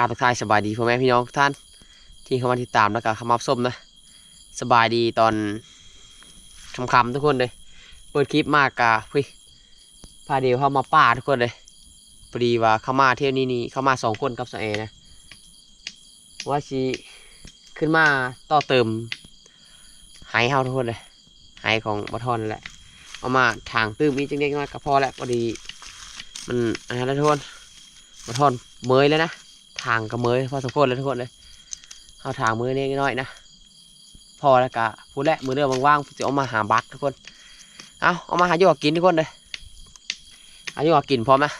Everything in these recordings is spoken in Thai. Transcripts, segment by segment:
การทักทายสบายดีพ่อแม่พี่น้องทุกท่านที่เข้ามาติดตามแล้วก็เข้ามารับชมนะสบายดีตอนคำๆทุกคนเลย เปิดคลิปมากกะเฮ้ยพาเดียวเข้ามาป่าทุกคนเลยพอดีว่าเข้ามาเที่ยวนี้นี่เข้ามาสองคนกับสเอนะว่าสิขึ้นมาต่อเติมไหเฮาทุกคนเลยไหของบัทอนนั่นแหละเอามาทางตื้มอีกจังเล็กน้อยก็พอแล้วพอดี มันอันนั้นทุกคนบัทอนเมยแล้วนะ ทางก็เมยพอสมควรแล้วทุกคนเลยเอาทางมือนี้น้อยนะพอแล้วก็พูดแล้วมือเรื่อว่างๆจะเอามาหาบัตรทุกคนเอาเอามาหาอยู่กินทุกคนเลยหาอยู่กินพร้อมนะ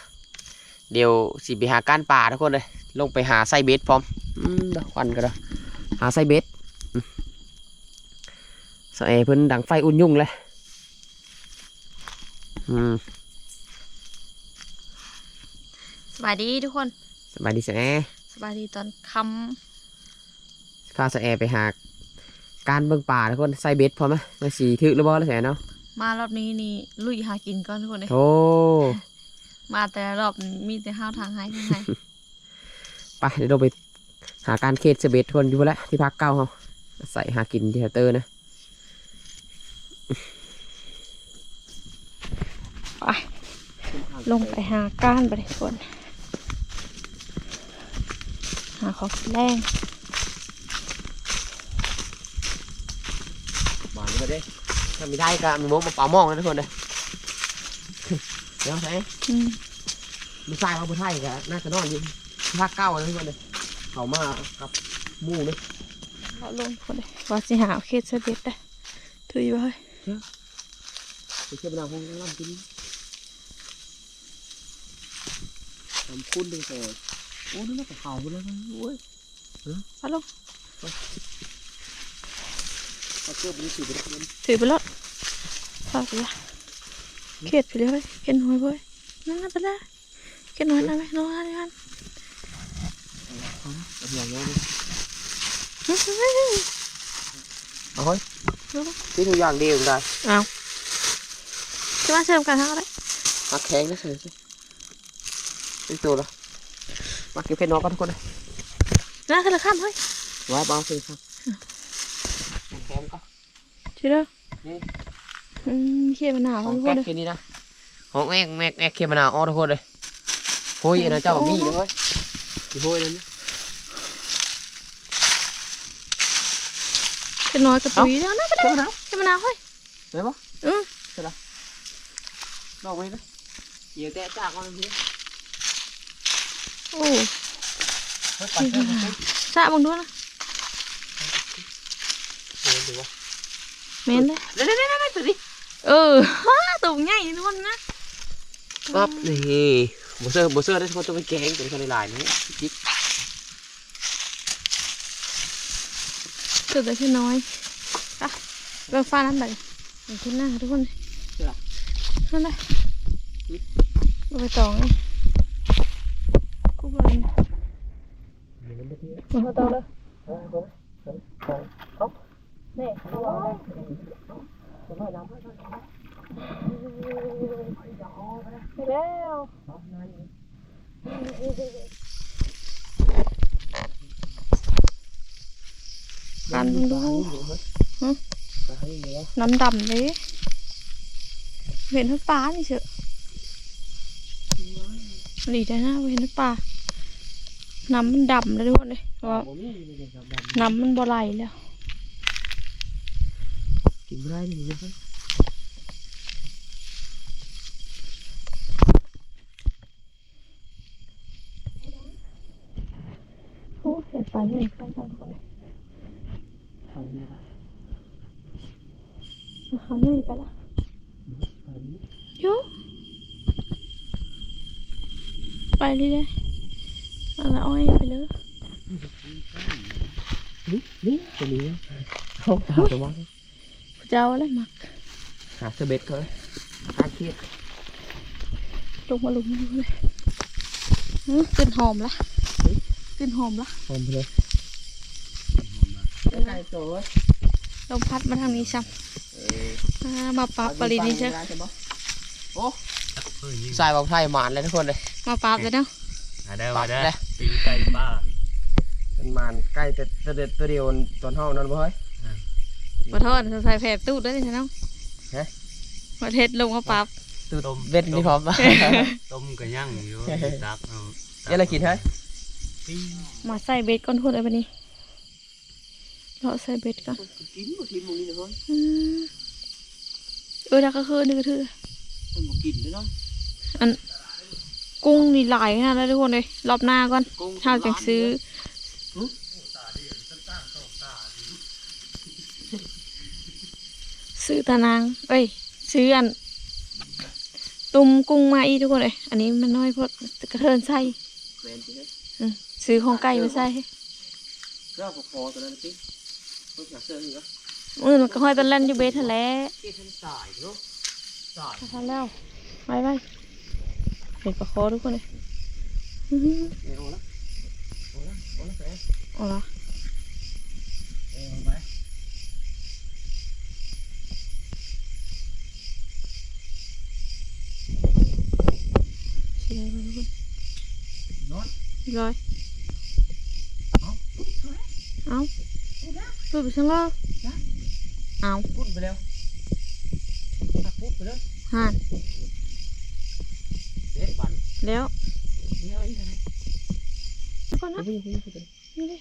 เดี๋ยวสิไปหาก้านป่าทุกคนเลยลงไปหาไส้เบสพร้อมอืมเดอกควันกันเด้หาไส้เบสใส่เพิ่นดังไฟอุ่นยุ่งเลยอืมสบายดีทุกคน สบายดีแสแอสบายดีตอนคพาแสแอไปหาการเบิ่งป่าทุกคนไส้เบสพร้อมไหมไม่สีถึกหรือบ่แล้วแสเนาะำมารอบนี้นี่ลุยหากินก่อนทุกคนเลยโอ้มาแต่ละรอบมีแต่ห้าวทางให้ทางให้ไปเดี๋ยวเราไปหาการเคสเบสทวนอยู่แล้วที่พักเก้าเขาใส่หากินที่เตอร์นะไปลงไปหาก้านไปทุกคน หาของกินแรงมาเลยเด้ถ้าไม่ได้ก็มีโมกมาเป่ามองนะทุกคนเลยเดี๋ยวใส่อืมมีทรายมาบนไทยก็น่าจะนอนอยู่ที่พักเก้านะทุกคนเลยเขามากับหมู่เลยเราลงทุกคนเลยว่าสิหาเคสเสบ็ดได้ถุยไว้ไปเชื่อมดาวพงล่ำกินทำคุ้นเลยแต่ โอ้นี่น่าจะข่าวไปแล้วนะโอ้ยมาลงเขาเชื่อมไปนี่สิไปแล้วถือไปรถฝากไปละเคสไปเลยเคสน้อยเว้ยนั่นน่ะไปละเคสน้อยนะไหมน้อยนะกันเอาอย่างเงี้ยดิเอาเฮ้ยที่ทุกอย่างดีอยู่ได้เอาจะมาเชื่อมกันทั้งอะไรมาแข็งนะเสือสิเป็นตัวละ มาเก็บเพชรน้องกันทุกคนเลยน่าขึ้นละข้ามเฮ้ยไว้เบาสิครับแข็งก็ทีเดียวนี่อืมเขี้ยมันหนาวของทุกคแก๊นกเลยแค่นี้นะของแอกแมกแอกเขียมะนาวอ้อทุกคนเลยโอ้ยอันนั้นเจ้ามีเลยเว้ยโอ้ยนั่นเป็นน้อยกระตุยแล้วนะไปเจ้าหนาวเขี้ยมันหนาวเฮ้ยไหนบ่อืมลองไว้นะเดี๋ยวแตะจากมันที โอ้เฮ้ยปัดเสื้อมันสิสะบังดูนะเดี๋ยวดูว่าเมนเลยเดี๋ยวเดี๋ยวเดี๋ยวเดี๋ยวตัวนี้เออฮ่าตุ่มใหญ่ทุกคนนะปั๊บนี่บเซอร์บเซอร์ได้ทุกคนต้องไปแกงตัวนี้คนในลายนี่จิ๊กตุ่มแต่แค่น้อยอะเบิ่งฟ้านั้นไปเห็นขึ้นหน้าทุกคนเลยนั่นเลยเราไปต่อไงกูบอล มาต่อเลยนี่ไปแล้วกันดูน้ำดำเลยเห็นทั้งปลานี่เชอะหลีได้นะเห็นทั้งปลา น้ำมันดำแล้วทุกคนเลยเพราะว่าน้ำมันบ่ไหลแล้วกินไม่ได้เลยนะโอ้เห็นปลาเห็นปลาสองคนเขาเหนื่อยไปละโยไปเรื่อยๆ เอาละอ้อยไปเลยนี่นี่ตัวนี้เขาหาตัวมันเจ้าอะไรมักหาเสเบ็ดเขาหาเครียดลงมาลงมาลงเลยอื้อกลิ่นหอมละกลิ่นหอมละหอมไปเลยไก่โซ่ลมพัดมาทางนี้ซ้ำอ่ามาปราบปรินี่ใช่โอ้สายบอกไทยหมานเลยทุกคนเลย มาปราบเลยเนาะอ หาได้มาได้ได้ตีไก่ป้า เป็นมานใกล้แต่ตัวเดียวตัวเดียวตอนห้องนั้นบ่เฮ้ยขอโทษใส่แผลตู้ด้วยนี่น้องฮะประเทศลงมาปรับตูดเบ็ดนี่พร้อมปะต้มกระย่างอยู่ตักเอาเดี๋ยวเรากินเฮ้ยปิ้งมาใส่เบ็ดก่อนทุกคนเลยวันนี้เราใส่เบ็ดก่อนกินบ่ทีมมึงนี่เฮ้ยอืมเออแล้วก็คือนี่ก็คือมันบ่กินด้วยเนาะอัน กุ้งนี่หลายขนาดแล้วทุกคนเลยรอบหน้าก่อนถ้าจังซื้อซื้อตานางเอ้ยซื้ออันตุ่มกุ้งมาอีกทุกคนเลยอันนี้มันน้อยเพราะกระเทินใส่แม่นสิเด้ออืมซื้อของไก่มาใส่ก็พอๆตัวนั้นสิเพิ่นอยากเสื้อนี่ก็มือมันก็ห้อยเป็นเล่นอยู่เบสทะเลเก็บให้สายเนาะสายทำแล้วไปไป เห็นปลาคอทุกคนเลยอื้อหือเอาละเอาเอาละแฟนเอาละเอาไปสิได้บ่ทุกคนนอนเรียบร้อยเอาเอาดูไปช่างแล้วเอาพูดไปแล้วตักพูดไปเลยห่น เด็ดบันแล้วเดี๋ยวอีกอะไรก่อนนะเดี๋ยวพี่พี่พี่นี่เลย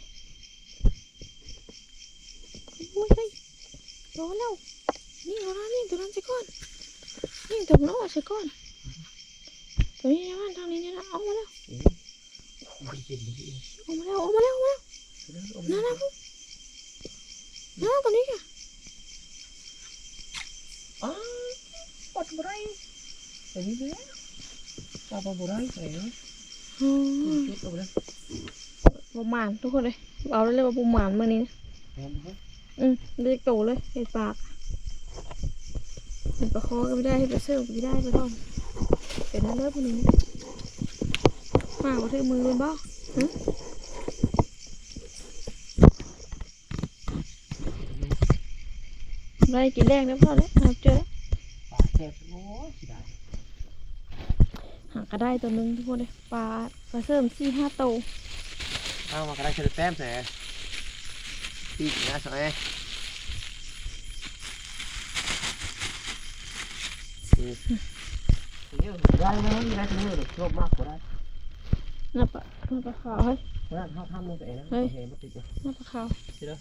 โอ้ยเฮ้ยโดนแล้วนี่โดนแล้วนี่ตัวนั้นใส่ก้อนนี่ตัวน้องใส่ก้อนตัวนี้นะมันทางนี้นี่นะเอามาแล้วมันกินดีเอามาแล้วเอามาแล้วเอามาแล้วนั่นนะพุ่งนั่นตัวนี้ค่ะอ้าวปวดบ่ได้แต่นี่เลย ปวดบ่ได้แต่เนาะอืมชุดเอาไปเลยประมาณทุกคนเลยเอาเลยว่าประมาณเมื่อนี้นะแม่นบ่อืมเรียกโตเลยเห็ดปากเห็ดปลาคอก็ไม่ได้เห็ดปลาเสื่อมก็ไม่ได้ไปท่อนเป็นนั่นเลิศพวกนี้มาว่าถือมือเป็นบ่ฮะได้กินแรงแล้วพอแล้วเอาเจอแล้วปากแซ่บโอ้ยสิได้หาก็ได้ตัวหนึงทุกคนเลยปลาปลาเสื่อมสี่ห้าโตวเอามาก็ได้เชิญแต้มแท้ปีกนะสมัยเยอะได้นะมีได้ทั้งมือชอบมากกว่าได้น่าปลาน่าปลาขาวเฮ้ยเพราะนั้นเขาทำลงไปเองนะเฮ้ยเห็นมันติดอยู่น่าปลาขาวนี่นะ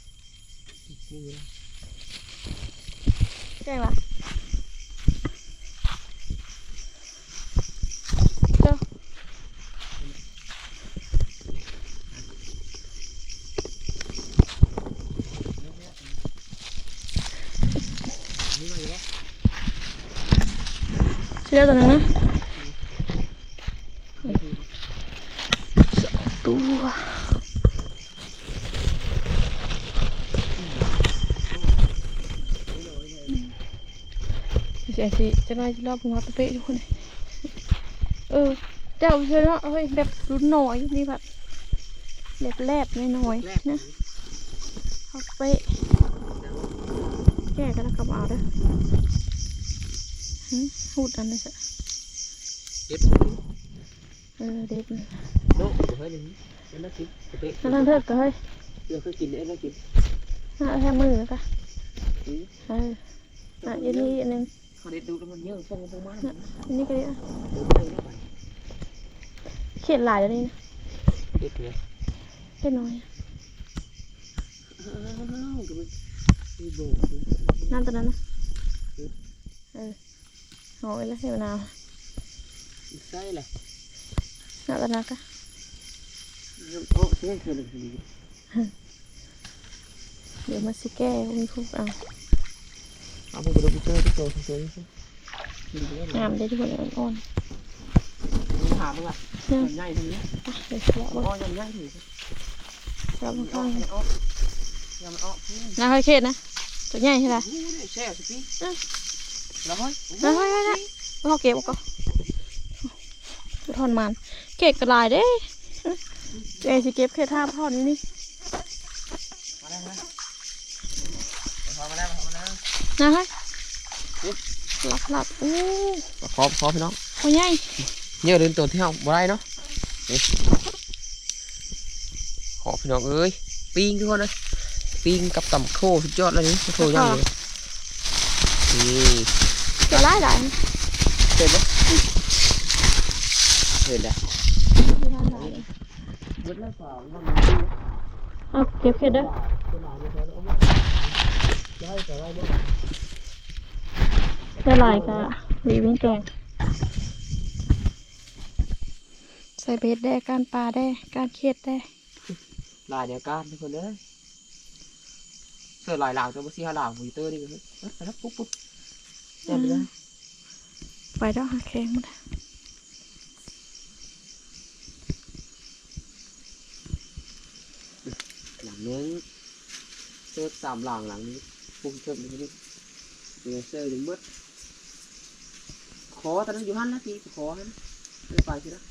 ใช่ปะเจ้า นี่มาอยู่แล้ว เชื่อตัวนึงนะสองตัวเสียสิจะน้อยจะรอบหัวตะเปะทุกคนเออเจ้าเชื่อเนาะเฮ้ยแบบรุ่นหน้อยนี่แบบแบบแลบๆน้อยนะเอาเปะแก้กันแล้วกลับเอาเด้อ พูดอันนี้สิเก็บเออเด็ดนะโลกเฮ้ยนี่เป็นนักกินเป๊ะนั่นเถิดก็เฮ้ยเดี๋ยวเคยกินได้นักกินน่าแค่มือก็เอออะอันนี้อันหนึงเขาได้ดูแล้วมันเยอะฟองฟองมากน่ะอันนี้ก็ได้อะดูไปแล้วไปเขียนหลายแล้วนี่นะเด็ดเลยแค่น้อยอ้าวดูมันมีโบกเลยน้ำตัวนั้นนะเออ หอยแล้วใส่มะนาวใช่เลยน้ำตัวนั้นก็โอ้เชื่อเชื่อเลยทีเดี๋ยวมาสิแก้มีคุก เอาเอาไปดูไปเจอที่โตที่เจอที่กินเยอะเลยงามได้ทุกคนอ่อนถามมึงอะๆเนี่ยมันใหญ่ทีนี้อะเดี๋ยวเรามันเอาอ้อยังใหญ่ถึงเรามันเอาอ้อข้างมันอ้อยังมันอ้อน้ำค่อยเข็ดนะตัวใหญ่ใช่ไหมโอ้ยแช่สิพี่แล้วเฮ้ยน้ำค่อยๆนะเอาเก็บก่อนคือทอนมันเก็บกระลายเด้เจ๊สิเก็บแค่ท่าทอนนี้นี่มาได้ไหมพอมาได้พอมาได้นะฮะหลับหลับๆอู้ขอขอพี่น้องหัวใหญ่เยอะเดินตัวที่เฮาบ่ได้เนาะโอพี่น้องเอ้ยปิ้งทุกคนเลยปิ้งกับตำโคสุดยอดเลยนี่โคย่างเลยนี่ เจะไล่ได้เห็นไหมเห็นได้เอาเก็บเห็ดเด้อจะลายกะวีวิ่งแกงใส่เบ็ดได้การปลาได้การเค็ดได้ลายเดียวกันทุกคนเลยเสื้อลายหลางตัวบุซี่ฮาหลางวีเตอร์ดิเฮ้ยไปแล้วปุ๊บปุ๊บ แน่ไปแล้วไปดอกหาแข็งหมดอะหลังนึงเสื้อสามหลังหลังนี้ปุ๊บเชิดนี้นี่เสื้อเสื้อดึงมืดขอตอนนั้นอยู่หันนะพี่ขอหันไม่ไปสินะ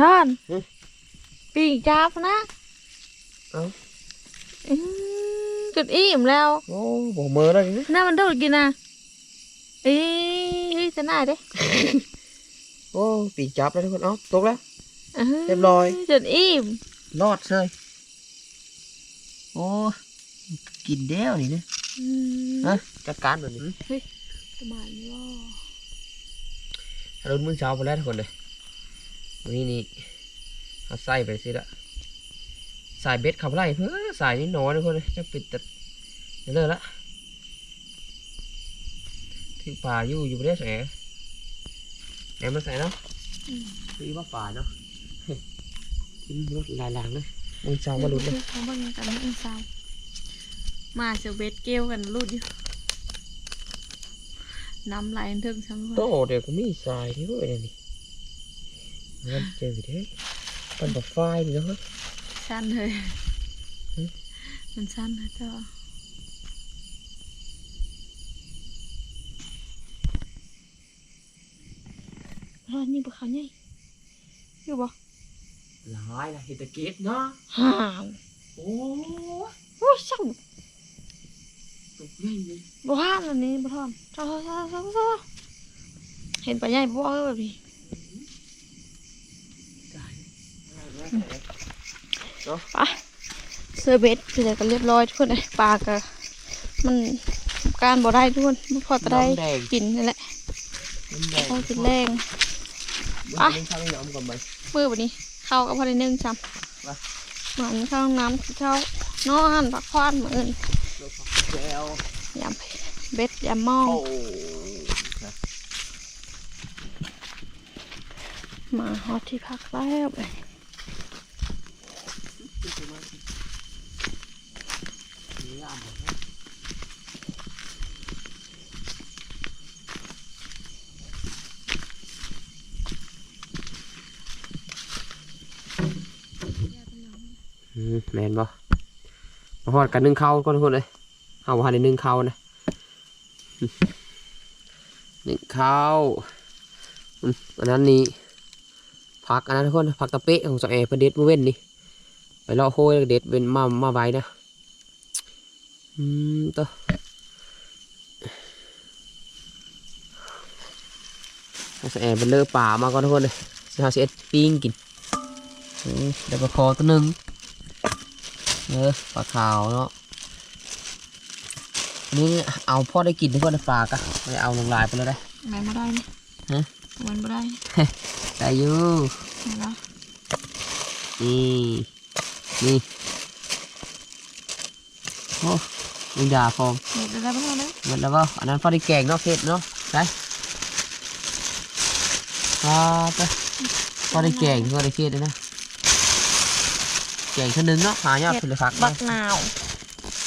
ท่านเฮ้ยปีกจับนะ เอ้า อืม จุดอิ่มแล้ว โอ้บอกมือแล้วนี่หน้ามันโดดกินนะเอ้ยจะหน้าเด้โอ้ปีกจับแล้วทุกคนเอ้าตกแล้วอ้าเรียบร้อยจุดอิ่มรอดเลยโอ้กินเดียวนี่เนี่ยอืมฮะจัดการแบบนี้ประมาณนี้ว่ารุ่นมื้อเช้าไปแล้วทุกคนเลยวันนี้นี่เอาใส่ไปสิละ สายเบ็ดขับไล่เพื่อสายนี่น้อยทุกคนเลยจะปิดตัดเดี๋ยวเลิกละถือป่าอยู่อยู่ประเทศไหนแหนมาใส่เนาะถือว่าป่าเนาะเฮ้ยกินรถลายหลางเลยมื้อเช้ามาลุ้นเลยเขาบอกยังกันไม่เศร้ามาเสียวเบ็ดเกลียวกันรูดอยู่น้ำไหลอันถึงซ้ำโตด้วยเดี๋ยวก็มีสายที่ด้วยเนี่ยนี่มันเจอเด้ปันแบบไฟนี่เนาะ สั้นเลยหึมันสั้นนะเจ้าร้อนนี่บุคคลใหญ่อยู่บ่หลายนะเฮตเกตเนาะ เลยบ่ห้ามอันนี้บ่ทอนเจ้าเจ้าเจ้าเจ้าเห็นปลาใหญ่บ่เออแบบนี้ไปเสื้อเบ็ดเสร็จกันเรียบร้อยทุกคนเลยปลาก็มันการบ่ได้ทุกคนบ่พอจะได้น้ำแดงกินนี่แหละน้ำแดงพอกินแรงไปข้าวน้ำก่อนไปมือวันนี้เข้าวกับพอได้นึ่งจไปำเหมือนข้าวน้ำข้าวนอนพักผ่อนมืออื่นเราผักแก้วยำเบ็ดยำหม้อโอ้มาฮอตที่พักแล้ว เลยอืมแมนบ่มาหอดกันนึ่งข้าวก่อนทุกคนเลยเอาว่าในนึ่งข้าวนะนึ่งข้าวอันนั้นนี่ผักอันนั้นทุกคนผักตะเปะของสาวแอร์เพื่อเด็ดมือเว้นนี่ ไปเลาะโห้ยแล้วก็เด็ดเป็นมามาใบนะอืมตัวสาวแอร์เป็นเลือป่ามาก่อนทุกคนเลยสิเอาสิเอ็ดปิ้งกินอืมเดี๋ยวปลาคอตัวหนึ่งเออปลาขาวเนาะอันนี่เอาพ่อได้กินทุกคนในปลากะไม่ได้เอาลงลายไปเลยได้แม่นบ่ได้นี่ฮะมันบ่ได้ได้อยู่เห็นแล้ว นี่นี่โอ้ยิงดาฟอมเด็ดได้บ่เท่านั้นหมดแล้วเปล่าอันนั้นพ่อได้แกงเนาะเผ็ดเนาะได้อ่าไปพ่อได้แกงพ่อได้เผ็ดเลยนะแกงเท่านึงเนาะหายอดผลิตภัณฑ์บักนาว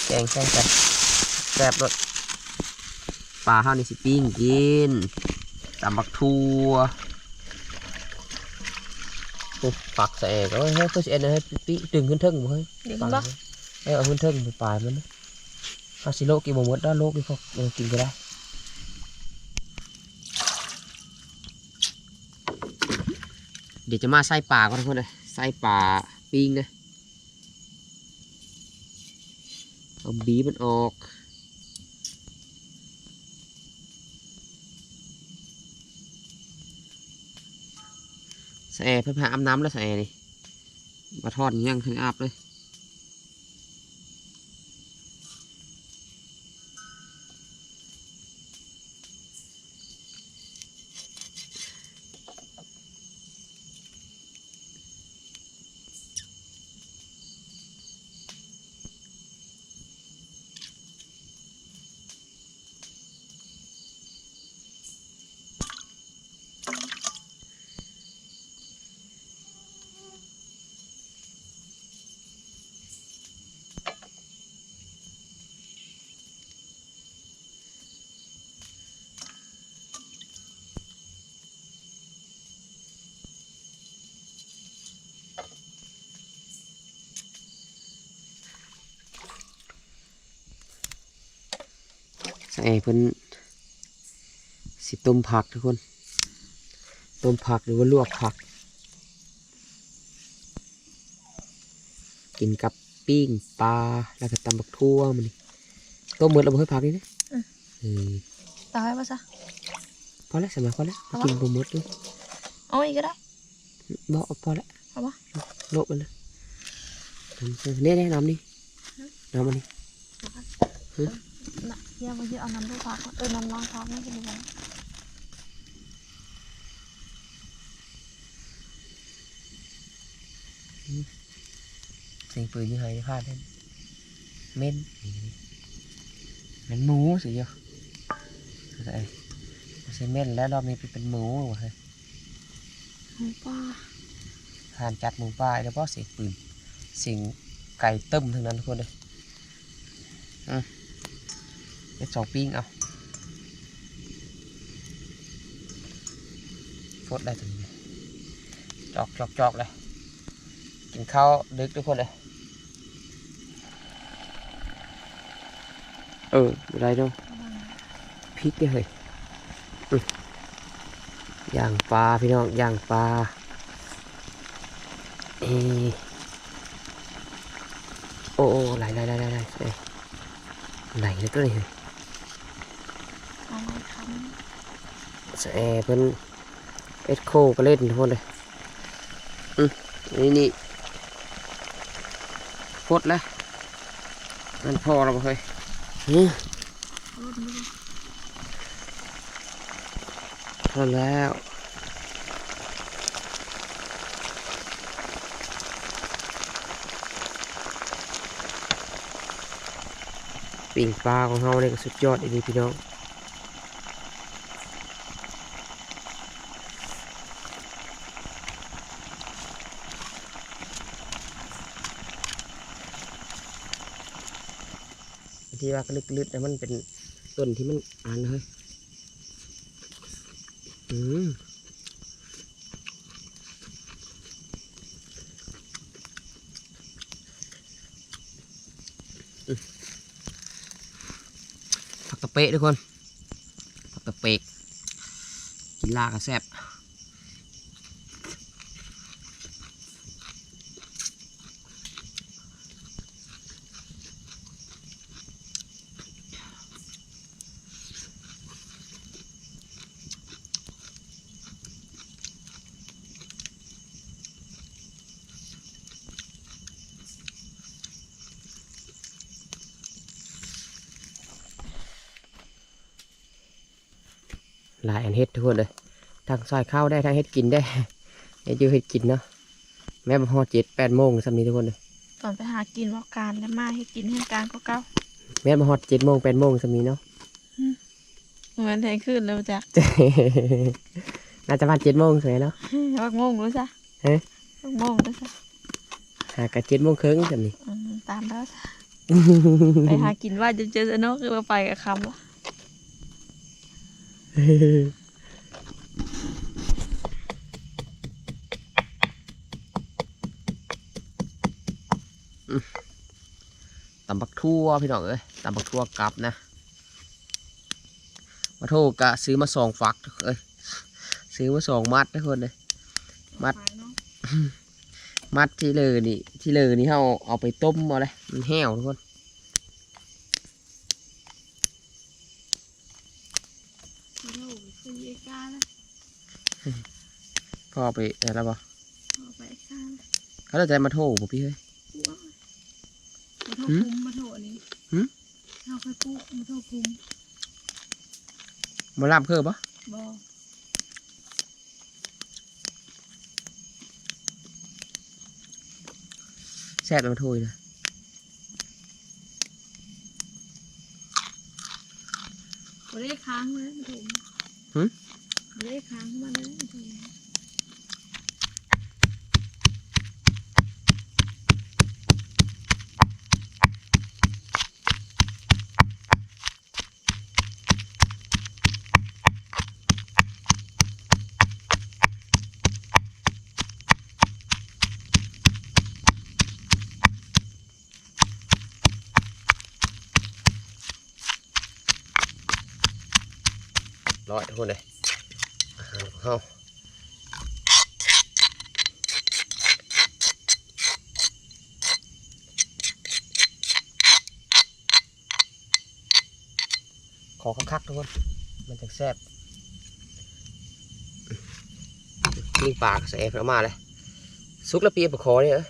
แกงใส่กันแซ่บรสปลาข้าวนี่สิปิ้งกินตำบักทัวโอ้ ปักใส่เอกเอ้ยเฮ้ยเพื่อสิเอ็นให้ปีดึงขึ้นเทิงบ่เฮ้ยเดี๋ยวปัคุณงบ่เอ้ยเอาขึ้นเทิงไปปลายมันนะเอาสิโลกินบ่หมดได้โลกนี่พอเออกินก็ได้เดี๋ยวจะมาใส่ปลาก่อนทุกคนเลยใส่ปลาปิ้งนะเอาบีมันออก แสเพื่อพาอาบน้ำแล้วสะแสนี่มาทอดยังขึ้นอาบเลย สะแอเพิ่นสิต้มผักทุกคน ต้มผักหรือว่าลวกผัก กินกับปิ้งปลาแล้วก็ตำบักทั่วมันนี่ต้มหมดแล้วบ่ให้ผักนี่นะอืมเออตายปะซะพอแล้วสมัยพอแล้วเอาวะกินบ่หมดเลยเอาอีกก็ได้บ่เอาพอแล้วเอาปะโลบมันเลยนี่นี่น้ำนี่น้ำมันนี่น่ะ เยี่ยมเยอะเอาน้ำลูกพักเออน้ำรองพักไม่กินดีกว่าเสียงปืนยังไงพลาดเล่นเม่นเหมือนหมูสิเยอะใส่ไม่ใช่เม่นแล้วรอบนี้เป็นหมูว่ะเฮ้ยหมูป่าทานจัดหมูป่าแล้วก็เสียงปืนเสียงไก่ต้มทั้งนั้นทุกคนเลยอืม เป็นสองปิ้งเอาฟดได้ถึงนี้จอกจอกจอกเลย กินข้าวดึกทุกคนเลย เอออะไรเนาะพริกเนี่ยเฮ้ยอย่างปลาพี่น้องอย่างปลาเอโอ้โอ้ไหลไหลไหลไหลไหลไหลไหลเลยตัวนี้เฮ้ยไว้ท แสแอเพิ่นเอ็ดโคก็เล่นทุกคนเลยอืมนี่นี่พดแล้วมันพอแล้วบ่เฮ้ยอืมำรถนี้พอแล้วปิ่งปลาของเฮาเนี่ยก็สุดยอดอีกพี่น้อง ที่ว่าลึกๆแต่มันเป็นต้นที่มันอ่านเฮ้ยอืมอืมผักตะเปะทุกคนผักตะเปกกินลากระแซบ หลายอันเฮ็ดทุกคนเลยทั้งซอยข้าวได้ทั้งเฮ็ดกินได้เฮ็ดอยู่เฮ็ดกินเนาะแม่บพอเจ็ดแปดโมงสำนี้ทุกคนเลยตอนไปหากินว่าการแล้วมาให้กินให้การก็เก้าแม่บพอเจ็ดโมงแปดโมงสำนี้เนาะเหมือนแทงขึ้นแล้วจ้ะน่าจะมาเจ็ดโมงสวยเนาะวักโมงรู้จ้ะเอ๊ะวักโมงรู้จ้ะหากะเจ็ดโมงครึ่งสำนี้อืมตามแล้วจ้ะไปหากินว่าจะเจอเนาะคือว่าไปกับคำละ ตำบักทั่วพี่น้องเอ้ยตำบักทั่วกลับนะมาโทษกะซื้อมาสองฝักเอ้ยซื้อมาสองมัดทุกคนเลยมัด มัดที่เลยนี่ที่เลยนี่เขาเอาไปต้มมาเลยมันแห้วทุกคน โอ้โหคือเยกาแล้วพอเอาไปอะไรบ่เขาจะมาโทรบ่พี่เฮ้ยมาโทษหืมคุ้มมาโทษอันนี้หืมเราเคยปุ๊มาโทษคุ้มมาลามเคอปะบอแซ่บมาโทรอีกนะบ่ได้ค้างเลยมาโทษหึ บ่ได้ค้างมาเลยมาโทษ ร้อยทุกคนเลยอาหารของเขาขอคักๆทุกคน มันจะแซ่บปิ้งปลากใส่แอฟมาเลยซุกแล้วปีเอาไปขอเนี่ยเหรอ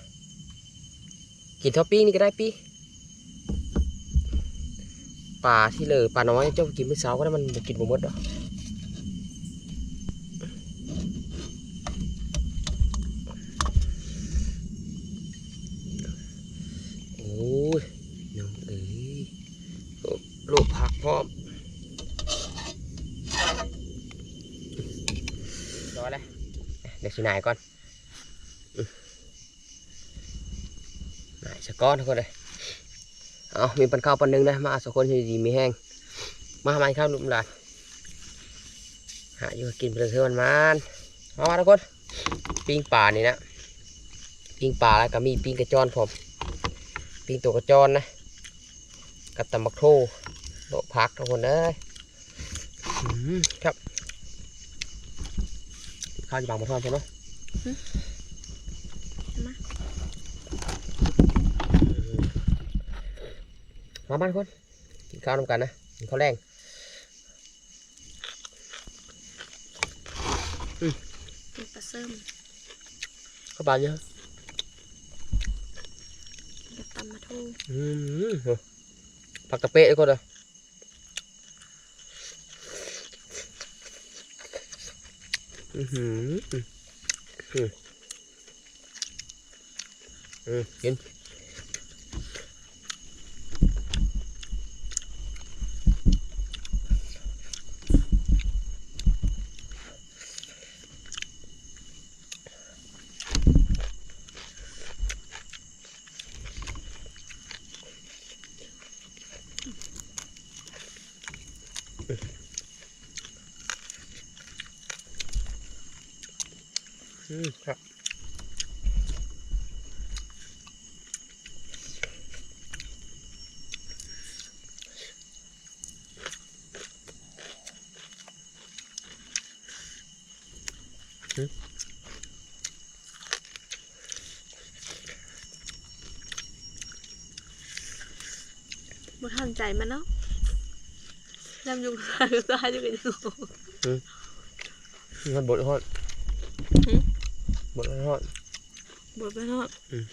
กินเท่าปิ้งนี่ก็ได้ปีปลาที่เลยปลาน้อยเจ้ากินไม่เช้าก็ได้มันกินบ่หมดดอก โอ้ยน้องเอ๋ยโอ้ลูกผักพ ร้อมรอเลยเดี๋ยวสินายก่อนนายสก้อนทุกคนเลยเอามีปันข้าวปันหนึ่งนะมาสองคนดีมีแห้งมาทำไมข้าวลุ่มหลานหาอยู่กินไปเลยเท่ามันมันมามาทุกคนปิ้งปลานี่นะปิ้งปลาแล้วก็มีปิ้งกระจอนผมปิ้งตัวกระจอนนะกับตำบักโท โลพักทุกคนเลยอื้อหือครับข้าวจะบางมาทอดใช่ไหมมาบ้านคนกินข้าวนำกันนะกินข้าวแรงเป็นปลาเสริมข้าวบานเยอะกับตำมาโทษอืมผักตะเป๊ะทุกคนเลย อือหืออืมอืมอืมกิน ใจมันเนาะยำอยู่ซ้ายอยู่ซ้ายอยู่กันอยู่มันบดฮอดหืมบดฮอดบดไปเนาะอืม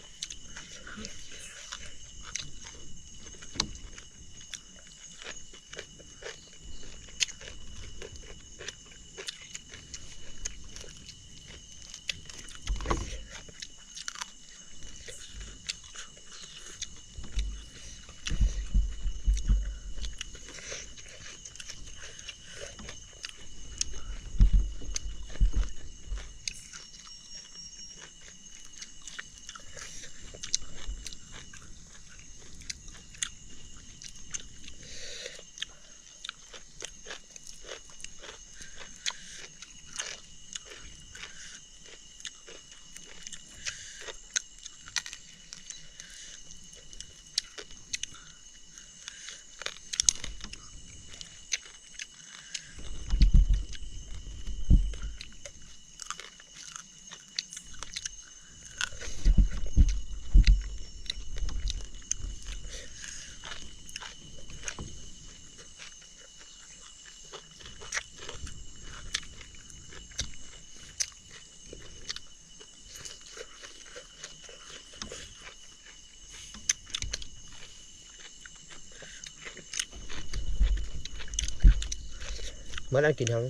มื่อไรกินทั้ง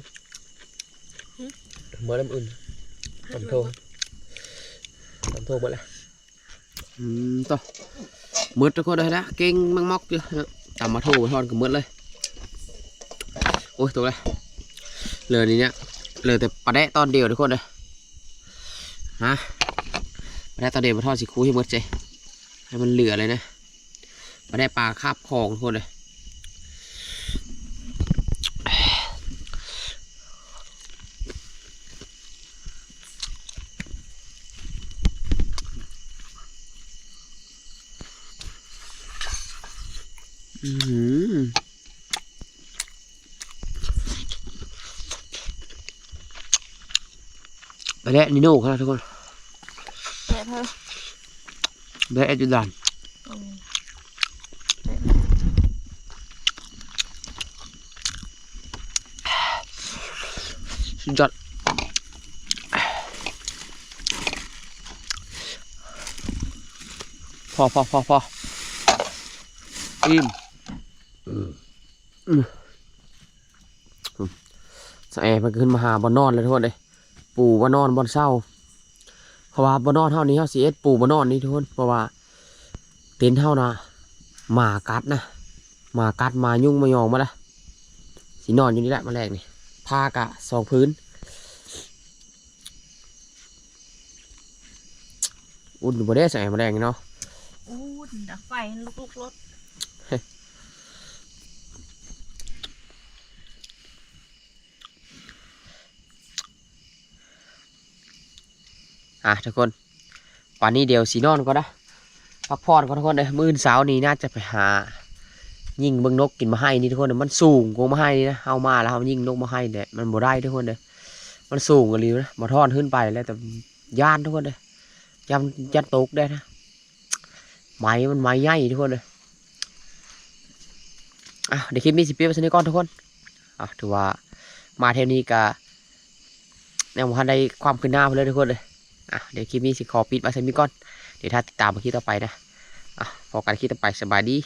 เมื่อไรอื่นทำโทษทำโทษหมดแล้วอืมต่อมืดทุกคนเลยนะเก่งมังมอกอยู่นะจำมาโทษทอนกับมืดเลยโอ้ยตัวเลยเหลือนี่เนี่ยเหลือแต่ปลาแดะตอนเดียวทุกคนเลยฮะปลาแดะตอนเดียวมาทอดสิคูให้หมดใจให้มันเหลือเลยนะปลาแดะปลาคาบคลองทุกคนเลย อืม ไปแล้วนิโน่ครับทุกคนแม่เธอไปแล้วแอดจูดานอืมสุดยอดพอพอพอพออิ่มอืมสะแอมันขึ้นมาหาบอนนอนเลยทุกคนเลย ปู่บอนอนบอนเศร้า เพราะว่าบอนอนเท่านี้เท่าสีเอสปู่บอนอนนี่ทุกคน เพราะว่าเต็นเท่านะหมากัดนะหมากัดมายุ่งมายองมาละสีนอนอยู่นี่แหละมาแรกนี่ผ้ากะสองพื้น อุ่นบ่ได้ใส่มาแรงเนาะอู้ดักไฟลุกๆรถ อะทุกคนป่านนี้เดี๋ยวสีนอนก็ได้พักผ่อนก็ทุกคนเลยมื้ออนเช้านี้น่าจะไปหา ยิงเบิ่งนกกินมาให้นี่ทุกคนเด้อมันสูงกว่ามาให้นี่นะเอามาแล้วเอายิงนกมาให้เนี่ยมันบ่ได้ทุกคนเลยมันสูงกว่าลีนะมาทอนขึ้นไปแล้วแต่ย่านทุกคนเลยยันยันตกได้นะไม้มันไม้ใหญ่ทุกคนเลยอะเดี๋ยวคลิปนี้สิเปียไปสนิทก่อนทุกคนอะถือว่ามาเท่านี้ก็แนวพันได้ความคืนหน้าไปเลยทุกคนเลย อะเดี๋ยวคลิปนี้สิขอปิดมาเซมิก่อน เดี๋ยวถ้าติดตามมาคลิปต่อไปนะอะพอกันคลิปต่อไปสบายดี